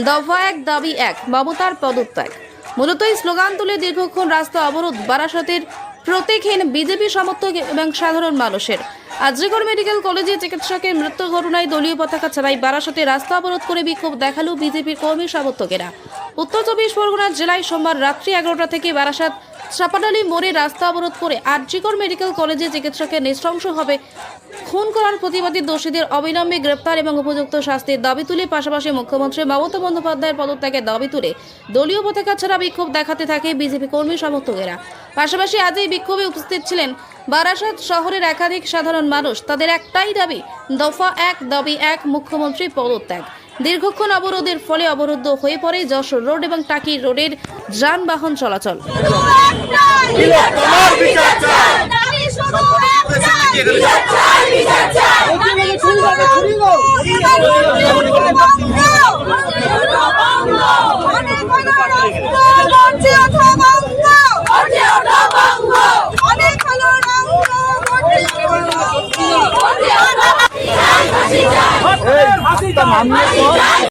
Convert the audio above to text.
দফা এক, দাবি এক, মমতার পদত্যাগ। মূলত এই স্লোগান তুলে দীর্ঘক্ষণ রাস্তা অবরোধ, বারাসতের প্রতীকহীন বিজেপি সমর্থক এবং সাধারণ মানুষের। আজিগড় মেডিকেল কলেজে চিকিৎসকের মৃত্যু ঘটনায় দলীয় পতাকা ছাড়াই বারাসতে রাস্তা অবরোধ করে বিক্ষোভ দেখাল বিজেপির কর্মী সমর্থকেরা উত্তর চব্বিশ পরগনা জেলায় সোমবার রাত্রি এগারোটা থেকে বারাসাত চাপাডালি মোড়ে রাস্তা অবরোধ করে আরজিকর মেডিকেল কলেজে চিকিৎসকের নৃশংসভাবে খুন করার প্রতিবাদী দোষীদের অবিলম্বে গ্রেপ্তার এবং উপযুক্ত শাস্তির দাবি তুলে পাশাপাশি মুখ্যমন্ত্রী মমতা বন্দ্যোপাধ্যায়ের পদত্যাগের দাবি তুলে দলীয় পতাকা ছাড়া বিক্ষোভ দেখাতে থাকে বিজেপি কর্মী সমর্থকেরা পাশাপাশি আজ এই বিক্ষোভে উপস্থিত ছিলেন বারাসাত শহরের একাধিক সাধারণ মানুষ তাদের একটাই দাবি, দফা এক, দাবি এক, মুখ্যমন্ত্রী পদত্যাগ। দীর্ঘক্ষণ অবরোধের ফলে অবরুদ্ধ হয়ে পড়ে যশোর রোড এবং টাকি রোডের যানবাহন চলাচল। ওঠো